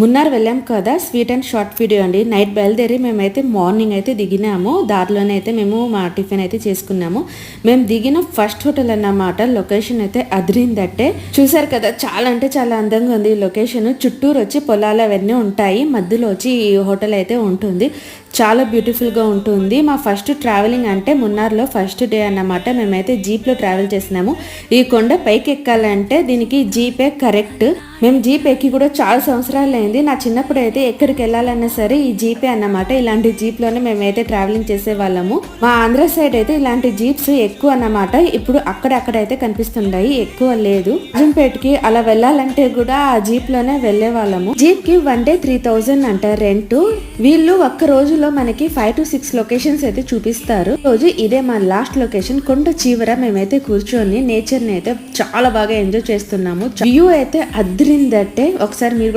మున్నార్ వెళ్ళాం కదా sweet and short video అండి. నైట్ బయలుదేరి మేమైతే మార్నింగ్ అయితే దిగినాము. దారిలోనే అయితే మేము మా టిఫిన్ అయితే చేసుకున్నాము. మేము దిగిన ఫస్ట్ హోటల్ అన్నమాట లొకేషన్ అయితే అదిరిందట్టే. చూసారు కదా చాలా అంటే చాలా అందంగా ఉంది ఈ లొకేషన్ చుట్టూరు వచ్చి పొలాలు అవన్నీ ఉంటాయి. మధ్యలో వచ్చి ఈ హోటల్ అయితే ఉంటుంది. చాలా బ్యూటిఫుల్గా ఉంటుంది. మా ఫస్ట్ ట్రావెలింగ్ అంటే మున్నార్లో ఫస్ట్ డే అన్నమాట మేమైతే జీప్లో ట్రావెల్ చేసినాము. ఈ కొండ పైకి ఎక్కాలంటే దీనికి జీపే కరెక్ట్ మేము జీప్ ఎక్కి కూడా చాలా సంవత్సరాలు అయింది నా చిన్నప్పుడు అయితే ఎక్కడికి వెళ్ళాలన్నా సరే ఈ జీపే అన్నమాట. ఇలాంటి జీప్లోనే మేమైతే ట్రావెలింగ్ చేసే వాళ్ళము మా ఆంధ్ర సైడ్ అయితే ఇలాంటి జీప్స్ ఎక్కువ అన్నమాట. ఇప్పుడు అక్కడక్కడైతే కనిపిస్తుంటాయి. ఎక్కువ లేదు. అజంపేటకి అలా వెళ్ళాలంటే కూడా ఆ జీప్లోనే వెళ్ళే వాళ్ళము జీప్కి వన్ డే త్రీ థౌజండ్ అంట రెంట్. వీళ్ళు ఒక్క రోజులో మనకి ఫైవ్ టు సిక్స్ లొకేషన్స్ అయితే చూపిస్తారు. రోజు ఇదే మా లాస్ట్ లొకేషన్ కొండ చీవర మేమైతే కూర్చొని నేచర్ని అయితే చాలా బాగా ఎంజాయ్ చేస్తున్నాము. వ్యూ అయితే అద్దరిందట్టే ఒకసారి మీరు కూడా